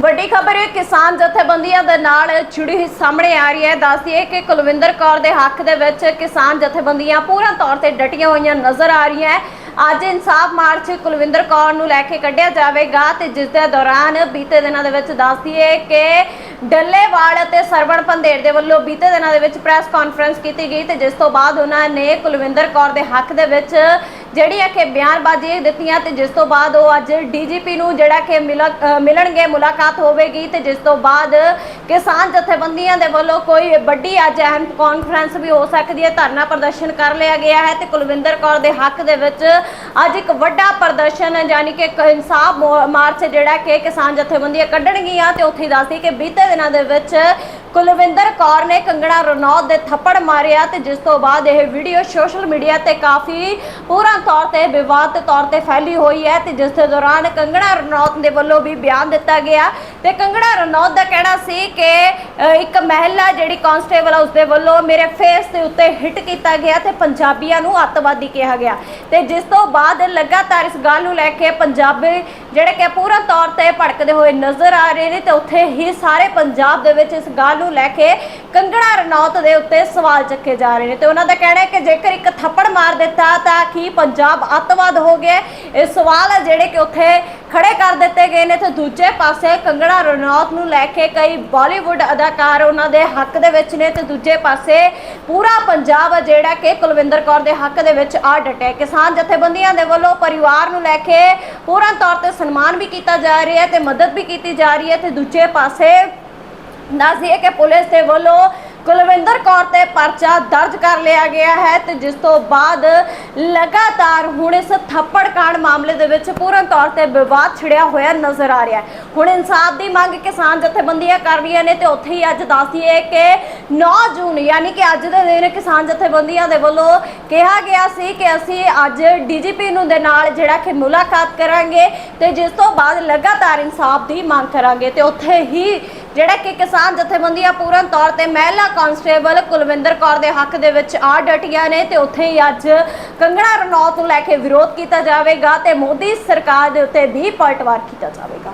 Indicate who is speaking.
Speaker 1: ਵੱਡੀ ਖਬਰ ਹੈ ਕਿਸਾਨ ਜਥੇਬੰਦੀਆਂ ਦੇ ਨਾਲ ਜੁੜੀ ਹੋਈ ਸਾਹਮਣੇ ਆ ਰਹੀ ਹੈ। ਦੱਸਦੀ ਹੈ ਕਿ ਕੁਲਵਿੰਦਰ ਕੌਰ ਦੇ ਹੱਕ ਦੇ ਵਿੱਚ ਕਿਸਾਨ ਜਥੇਬੰਦੀਆਂ ਪੂਰਨ ਤੌਰ ਤੇ ਡਟੀਆਂ ਹੋਈਆਂ ਨਜ਼ਰ ਆ ਰਹੀਆਂ ਹੈ। ਅੱਜ ਇਨਸਾਫ ਮਾਰਚ ਕੁਲਵਿੰਦਰ ਕੌਰ ਨੂੰ ਲੈ ਕੇ ਕੱਢਿਆ ਜਾਵੇਗਾ ਤੇ ਜਿਸ ਦੇ ਦੌਰਾਨ ਬੀਤੇ ਦਿਨਾਂ ਦੇ ਵਿੱਚ ਦੱਸਦੀਏ ਕਿ ਡੱਲੇਵਾਲ ਅਤੇ ਸਰਵਣ ਪੰਦੇਰ ਦੇ ਵੱਲੋਂ ਬੀਤੇ ਦਿਨਾਂ ਦੇ ਵਿੱਚ ਪ੍ਰੈਸ ਕਾਨਫਰੰਸ ਕੀਤੀ ਗਈ ਤੇ ਜਿਸ ਤੋਂ ਬਾਅਦ ਉਹਨਾਂ ਨੇ ਕੁਲਵਿੰਦਰ ਕੌਰ ਦੇ ਹੱਕ ਦੇ ਵਿੱਚ ਜਿਹੜੀ ਹੈ ਕਿ ਬਿਆਨਬਾਜ਼ੀ ਦਿੱਤੀਆਂ ਤੇ ਜਿਸ ਤੋਂ ਬਾਅਦ ਉਹ ਅੱਜ ਡੀਜੀਪੀ ਨੂੰ ਜਿਹੜਾ ਕਿ ਮਿਲ- ਮਿਲਣਗੇ, ਮੁਲਾਕਾਤ ਹੋਵੇਗੀ ਤੇ ਜਿਸ ਤੋਂ ਬਾਅਦ ਕਿਸਾਨ ਜਥੇਬੰਦੀਆਂ ਦੇ ਵੱਲੋਂ ਕੋਈ ਵੱਡੀ ਅੱਜ ਅਹਿਮ ਕਾਨਫਰੰਸ ਵੀ ਹੋ ਸਕਦੀ ਹੈ। ਧਰਨਾ ਪ੍ਰਦਰਸ਼ਨ ਕਰ ਲਿਆ ਗਿਆ ਹੈ ਤੇ ਕੁਲਵਿੰਦਰ ਕੌਰ ਦੇ ਹੱਕ ਦੇ ਵਿੱਚ ਅੱਜ ਇੱਕ ਵੱਡਾ ਪ੍ਰਦਰਸ਼ਨ, ਯਾਨੀ ਕਿ ਇੱਕ ਇਨਸਾਫ ਮੋ- ਮਾਰਚ ਜਿਹੜਾ ਕਿ ਕਿਸਾਨ ਜਥੇਬੰਦੀਆਂ ਕੱਢਣਗੀਆਂ ਤੇ ਉੱਥੇ ਦੱਸਦੀ ਕਿ ਬੀਤੇ ਦਿਨਾਂ ਦੇ ਵਿੱਚ ਕੁਲਵਿੰਦਰ ਕੌਰ ਨੇ ਕੰਗਣਾ ਰਣੌਤ ਦੇ ਥੱਪੜ ਮਾਰਿਆ ਤੇ ਜਿਸ ਤੋਂ ਬਾਅਦ ਇਹ ਵੀਡੀਓ ਸੋਸ਼ਲ ਮੀਡੀਆ ਤੇ ਕਾਫੀ ਪੂਰਨ ਤੌਰ ਤੇ ਵਿਵਾਦ ਦੇ ਤੌਰ ਤੇ ਫੈਲੀ ਹੋਈ ਹੈ ਤੇ ਜਿਸ ਦੇ ਦੌਰਾਨ ਕੰਗਣਾ ਰਣੌਤ ਦੇ ਵੱਲੋਂ ਵੀ ਬਿਆਨ ਦਿੱਤਾ ਗਿਆ। ਤੇ ਕੰਗਣਾ ਰਣੌਤ ਦਾ ਕਹਿਣਾ ਸੀ ਕਿ ਇੱਕ ਮਹਿਲਾ ਜਿਹੜੀ ਕਾਂਸਟੇਬਲ ਆ ਉਸਦੇ ਵੱਲੋਂ ਮੇਰੇ ਫੇਸ ਦੇ ਉੱਤੇ ਹਿੱਟ ਕੀਤਾ ਗਿਆ ਤੇ ਪੰਜਾਬੀਆਂ ਨੂੰ ਅੱਤਵਾਦੀ ਕਿਹਾ ਗਿਆ। ਤੇ ਜਿਸ ਤੋਂ ਬਾਅਦ ਲਗਾਤਾਰ ਇਸ ਗੱਲ ਨੂੰ ਲੈ ਕੇ ਪੰਜਾਬੀ ਜਿਹੜੇ ਕਿ ਪੂਰਨ ਤੌਰ ਤੇ ਭੜਕਦੇ ਹੋਏ ਨਜ਼ਰ ਆ ਰਹੇ ਨੇ ਤੇ ਉੱਥੇ ਹੀ ਸਾਰੇ ਪੰਜਾਬ ਦੇ ਵਿੱਚ ਇਸ ਗੱਲ ਨੂੰ ਲੈ ਕੇ ਕੰਗਣਾ ਰਣੌਤ ਦੇ ਉੱਤੇ ਸਵਾਲ ਚੱਕੇ ਜਾ ਰਹੇ ਨੇ ਤੇ ਉਹਨਾਂ ਦਾ ਕਹਿਣਾ ਹੈ ਕਿ ਜੇਕਰ ਇੱਕ ਥੱਪੜ ਮਾਰ ਦਿੱਤਾ ਤਾਂ ਕੀ ਪੰਜਾਬ ਅੱਤਵਾਦ ਹੋ ਗਿਆ? ਇਹ ਸਵਾਲ ਹੈ ਜਿਹੜੇ ਕਿ ਉੱਥੇ ਖੜੇ ਕਰ ਦਿੱਤੇ ਗਏ ਨੇ। ਤੇ ਦੂਜੇ ਪਾਸੇ ਕੰਗੜਾ ਰਣੌਤ ਨੂੰ ਲੈ ਕੇ ਕਈ ਬਾਲੀਵੁੱਡ ਅਦਾਕਾਰ ਉਹਨਾਂ ਦੇ ਹੱਕ ਦੇ ਵਿੱਚ ਨੇ ਤੇ ਦੂਜੇ ਪਾਸੇ ਪੂਰਾ ਪੰਜਾਬ ਜਿਹੜਾ ਕਿ ਕੁਲਵਿੰਦਰ ਕੌਰ ਦੇ ਹੱਕ ਦੇ ਵਿੱਚ ਆ ਡਟਿਆ ਕਿਸਾਨ ਜਥੇਬੰਦੀਆਂ ਦੇ ਵੱਲੋਂ ਪਰਿਵਾਰ ਨੂੰ ਲੈ ਕੇ ਪੂਰਨ ਤੌਰ ਤੇ ਸਨਮਾਨ ਵੀ ਕੀਤਾ ਜਾ ਰਿਹਾ ਹੈ ਤੇ ਮਦਦ ਵੀ ਕੀਤੀ ਜਾ ਰਹੀ ਹੈ। ਤੇ ਦੂਜੇ ਪਾਸੇ ਦੱਸਦੀ ਹੈ ਕਿ ਪੁਲਿਸ ਦੇ ਵੱਲੋਂ ਕੁਲਵਿੰਦਰ ਕੌਰ ਤੇ ਪਰਚਾ ਦਰਜ ਕਰ ਲਿਆ ਗਿਆ ਹੈ ਤੇ ਜਿਸ ਤੋਂ ਬਾਅਦ ਲਗਾਤਾਰ ਹੁਣ ਇਸ ਥੱਪੜ ਕਾਂਡ ਮਾਮਲੇ ਦੇ ਵਿੱਚ ਪੂਰਨ ਤੌਰ ਤੇ ਵਿਵਾਦ ਛਿੜਿਆ ਹੋਇਆ ਨਜ਼ਰ ਆ ਰਿਹਾ ਹੈ। ਹੁਣ ਇਨਸਾਫ ਦੀ ਮੰਗ ਕਿਸਾਨ ਜਥੇਬੰਦੀਆਂ ਕਰ ਰਹੀਆਂ ਨੇ ਤੇ ਉੱਥੇ ਹੀ ਅੱਜ ਦੱਸਦੀਏ ਕਿ 9 ਜੂਨ ਯਾਨੀ ਕਿ ਅੱਜ ਦੇ ਦਿਨ ਕਿਸਾਨ ਜਥੇਬੰਦੀਆਂ ਦੇ ਵੱਲੋਂ ਕਿਹਾ ਗਿਆ ਸੀ ਕਿ ਅਸੀਂ ਅੱਜ ਡੀਜੀਪੀ ਨੂੰ ਦੇ ਨਾਲ ਜਿਹੜਾ ਕਿ ਮੁਲਾਕਾਤ ਕਰਾਂਗੇ ਤੇ ਜਿਸ ਤੋਂ ਬਾਅਦ ਲਗਾਤਾਰ ਇਨਸਾਫ ਦੀ ਮੰਗ ਕਰਾਂਗੇ ਤੇ ਉੱਥੇ ਹੀ ਜਿਹੜਾ ਕਿ ਕਿਸਾਨ ਜਥੇਬੰਦੀਆਂ ਪੂਰਨ ਤੌਰ ਤੇ ਮਹਿਲਾ ਕਾਂਸਟੇਬਲ ਕੁਲਵਿੰਦਰ ਕੌਰ ਦੇ ਹੱਕ ਦੇ ਵਿੱਚ ਆ ਡਟੀਆਂ ਨੇ ਤੇ ਉੱਥੇ ਹੀ ਅੱਜ ਕੰਗਣਾ ਰਣੌਤ ਨੂੰ ਲੈ ਕੇ ਵਿਰੋਧ ਕੀਤਾ ਜਾਵੇਗਾ ਤੇ ਮੋਦੀ ਸਰਕਾਰ ਦੇ ਉੱਤੇ ਵੀ ਪਲਟਵਾਰ ਕੀਤਾ ਜਾਵੇਗਾ।